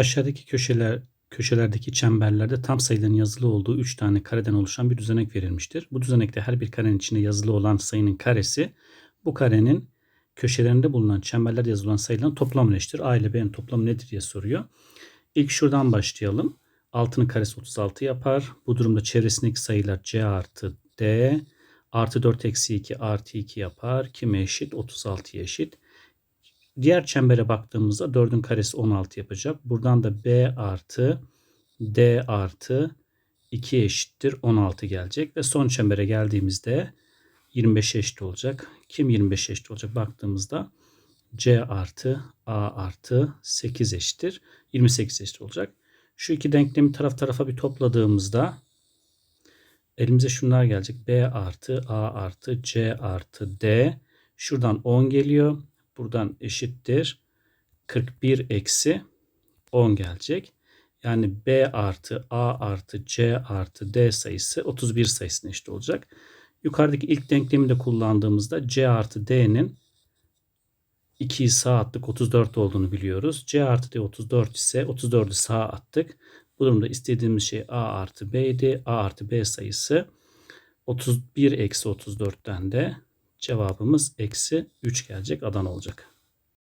Aşağıdaki köşeler köşelerdeki çemberlerde tam sayıların yazılı olduğu 3 tane kareden oluşan bir düzenek verilmiştir. Bu düzenekte her bir karenin içinde yazılı olan sayının karesi bu karenin köşelerinde bulunan çemberlerde yazılan sayıların toplamı eşittir. A ile B'nin toplamı nedir diye soruyor. İlk şuradan başlayalım. 6'nın karesi 36 yapar. Bu durumda çevresindeki sayılar C artı D artı 4 eksi 2 artı 2 yapar. Kime eşit? 36'ya eşit. Diğer çembere baktığımızda 4'ün karesi 16 yapacak. Buradan da B artı D artı 2 eşittir 16 gelecek. Ve son çembere geldiğimizde 25 eşit olacak. Kim 25 eşit olacak baktığımızda C artı A artı 8 eşittir. 28 eşit olacak. Şu iki denklemi taraf tarafa bir topladığımızda elimize şunlar gelecek. B artı A artı C artı D. Şuradan 10 geliyor. Buradan eşittir. 41 eksi 10 gelecek. Yani B artı A artı C artı D sayısı 31 sayısına eşit olacak. Yukarıdaki ilk denklemi de kullandığımızda C artı D'nin 2'yi sağa attık 34 olduğunu biliyoruz. C artı D 34 ise 34'ü sağa attık. Bu durumda istediğimiz şey A artı B idi. A artı B sayısı 31 eksi 34'ten de cevabımız eksi 3 gelecek. Adana olacak.